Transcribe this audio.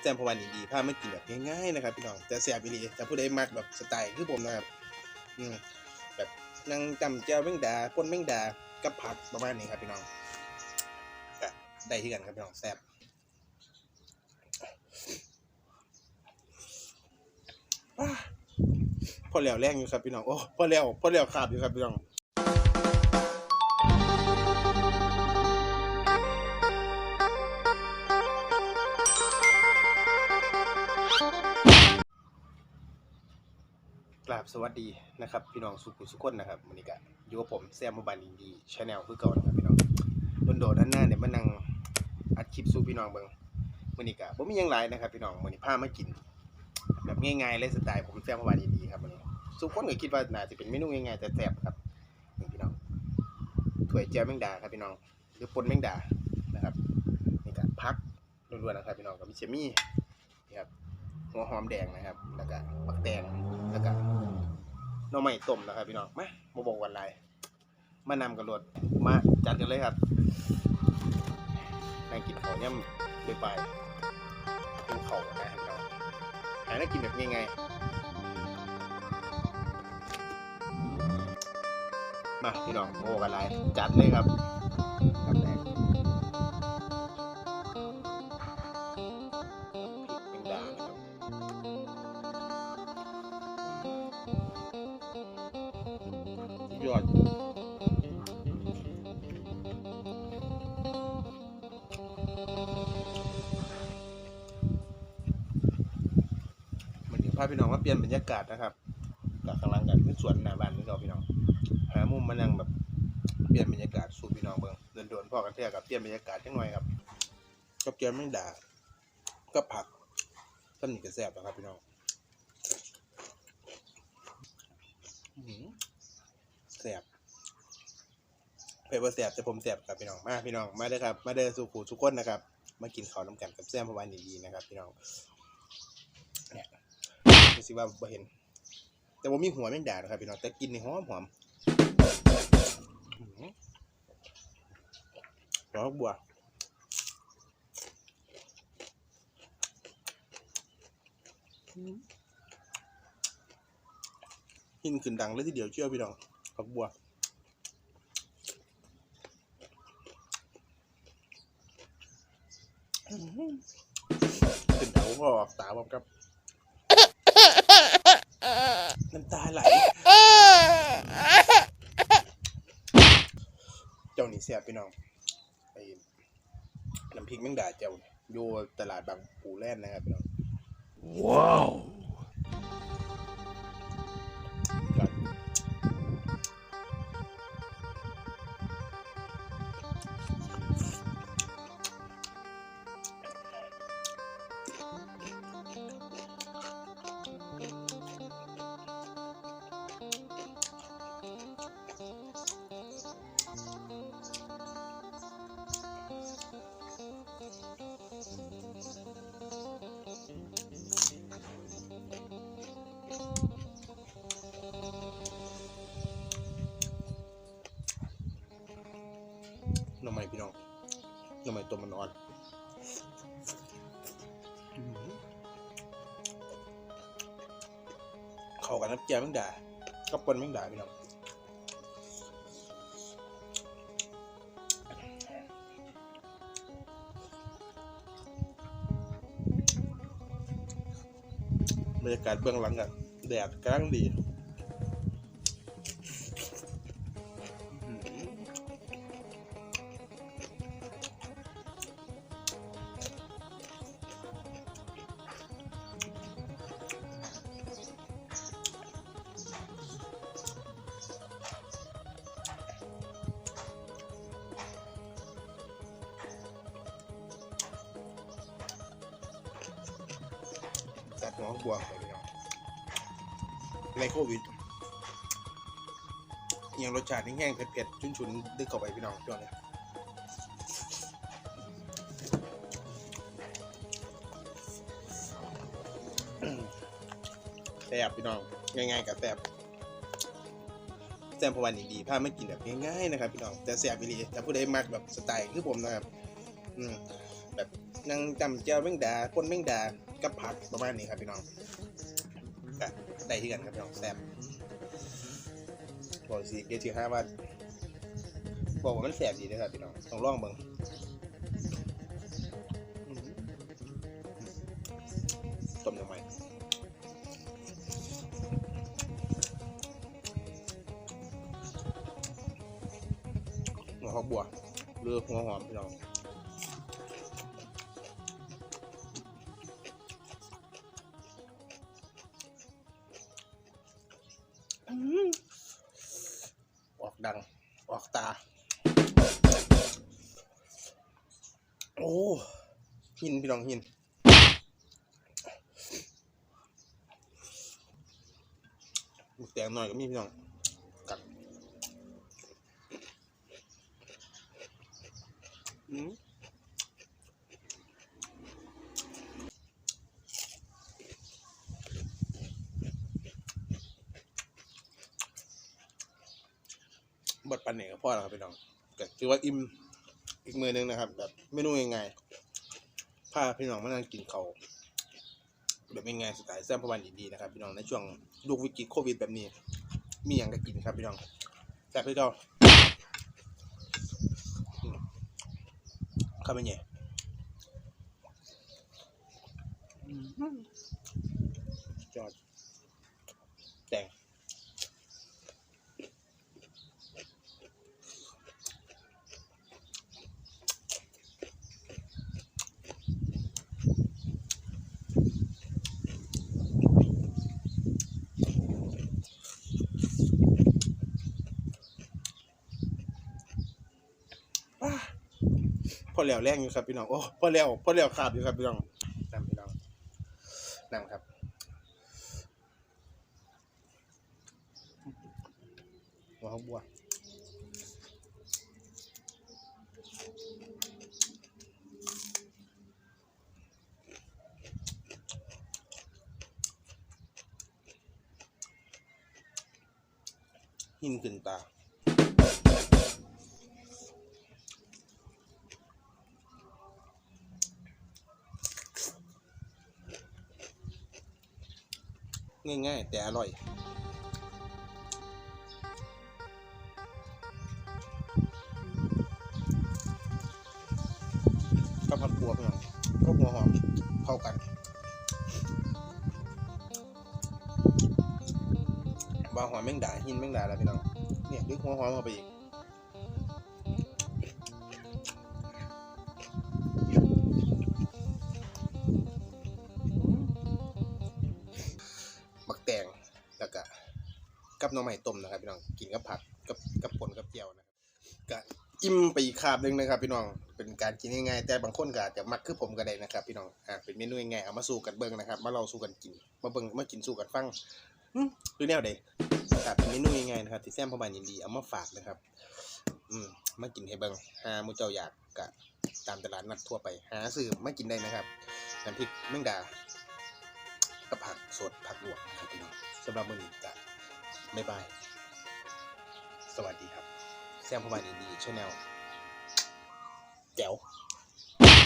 แซมพวันดีๆพามากินแบบง่ายๆนะครับพี่น้องแต่แซ่บอีหลีแต่ผู้ใดมักแบบสไตล์คือผมนะครับอืมแบบนั่งจำแจ่วแมงดาป่นแมงดากับผักประมาณนี้ครับพี่น้องได้ที่กันครับพี่น้องแซ่บพอแล้วแรงอยู่ครับพี่น้องโอ้พอแล้วพอแล้วขาดอยู่ครับพี่น้อง กราบสวัสดีนะครับพี่น้องสุขุสุขคนนะครับวันนี้ก็อยู่กับผมแซมโมบายอินดีชาแนลคือเก่านะครับพี่น้องโดนๆด้านหน้าเนี่ยมานั่งอัดคลิปสู่พี่น้องเบิ่งวันนี้ก็บ่มียังหลายนะครับพี่น้องวันนี้พามากิน แบบง่ายๆเลยสไตล์ผมแซมโมบายอินดีครับวันนี้สุขคนก็คิดว่าน่าจะเป็นเมนูง่ายๆแต่แซ่บครับนี่พี่น้องถ้วยแจ่วแมงดาครับพี่น้องหรือปนแมงดานะครับนี่ก็พักล้วนๆนะครับพี่น้องก็มีเชมี่ หัวหอมแดงนะครับ แล้วก็ผักแตงแล้วก็หน่อไม้ต้มนะครับพี่น้องมาบ่บอกวันไรมานำกันรถมาจัดกันเลยครับนั่งกินข้าวย่ำไปไปกินข้าวนะครับพี่น้องหาได้กินแบบง่ายๆมาพี่น้องโอ้กันไรจัดเลยครับาพี่น้องมาเปลี่ยนบรรยากาศนะครับกับข้างล่างกันคือสวนหน้าบ้านนี่เราพี่น้องหามุมมานั่งแบบเปลี่ยนบรรยากาศสู่พี่น้องเบิ่งเดินโดนพ่อกันเท่ากับเปลี่ยนบรรยากาศจังหน่อยครับกับเกี๊ยวแมงดากับผักสำนีก็แซ่บนะครับพี่น้องแซ่บเพเปอร์แสบแต่ผมแสบครับพี่น้องมาพี่น้องมาเด้อครับ มาเด้อสู่ขู่ทุกคนนะครับ มากินข้าวน้ำแกันกับแซมพวันดีๆนะครับ พี่น้อง สิว่าบ่เห็น แต่ว่ามีหัวแมงดานะครับพี่น้องแต่กินในหอมหอมอื้อหือดอกบัวหินขึ้นดังเลยทีเดียวเชื่อพี่น้องดอกบัวขึ้นเดาก็ออกตาพร้อมกับ น้ำตาไหลเจ้านี่เสียบพี่น้องไอ้น้ำพริกแมงดาเจ้าเนี่ยอยู่ตลาดบางปูแล่นนะครับพี่น้องว้าว หน้ำไม้ตัวมันอ่อนเข้ากันน้ำแกงแมงดากับปนแมงดาพี่น้องบรรยากาศเบื้องหลังกันแดดกำลังดี น้องบัวไปพี่น้องในโควิดอิหยังรสชาติแห้งๆเผ็ดๆชุนๆดึกเข้าไปพี่น้องช่วงนี้แซ่บพี่น้องง่ายๆกับแซ่บแซ่บพวันดีๆพาไม่กินแบบง่ายๆนะครับพี่น้องแต่แซ่บอีหลีแต่ผู้ใดมักแบบสไตล์คือผมนะครับ อืมแบบนางจำเจ้าแมงดาคนแมงดา กับผักประมาณนี้ครับพี่น้องได้ที่กันครับพี่น้องแซ่บบอกสิเกจิห้าว่าบอกว่ามันแซ่บดีนะครับพี่น้องต้องลองเบิ่งอื้อหือต้มทำไมหัวหอมบัวหรือหัวหอมพี่น้อง หินพี่น้องหินมแตงหน่อยก็มีพี่น้องกัดอืมบดปันเนี่ยก็พอแล้วครับพี่น้องก็ถือว่าอิ่มอีกมือหนึงนะครับ แบบเมนูง่ายๆ พาพี่น้องมานั่งกินเขาแบบง่ายๆสไตล์แซ่บประวันดีๆนะครับพี่น้องในช่วงลูกวิกฤตโควิดแบบนี้ มีอย่างก็กินครับพี่น้องแซ่บพี่เจ้าอืมข้าวเป็นไง อแล้วแรงอยู่ครับพี่น้องโอ้พอแล้วพอแล้วขาบอยู่ครับพี่น้องนำพี่น้องนำครับหัวหอมบัวหินขึ้นตา ง่าย ๆ แต่อร่อย ก็ผัดบัวไปหน่อยก็หัวหอมเข้ากันบาหัวแมงดาหินแมงดาแล้วพี่น้องเนี่ยดึกหัวหอมเข้าไปอีก น่อไม้ต้มนะครับพี่น้องกินกับผักกับกับป่นกับเจียวนะครับก็อิ่มไปอีกคาบหนึงนะครับ พี่น้องเป็นการกินง่ายๆแต่บางคนก็อาจจะมักคือผมก็ได้นะครับ พี่น้องอ่าเป็นเมนูง่ายๆเอามาสู้กันเบิ่งนะครับมาเราสู้กันกินมาเบิ่งมากินสู้กันฟังหรือแนวใดครับเป็นเมนูง่ายๆนะครับที่แซมพ่อบ้านยินดีเอามาฝากนะครับ อืมมากินให้เบิ่งหามูเจ้าอยากก็ตามตลาดนัดทั่วไปหาซื้อมากินได้นะครับน้ำพริกแมงดากับผักสดผักลวกครับพี่น้องสำหรับมื้อนี้ก็ บ๊ายบาย สวัสดีครับ แซมพบานอินดีชาแนลแจ๋ว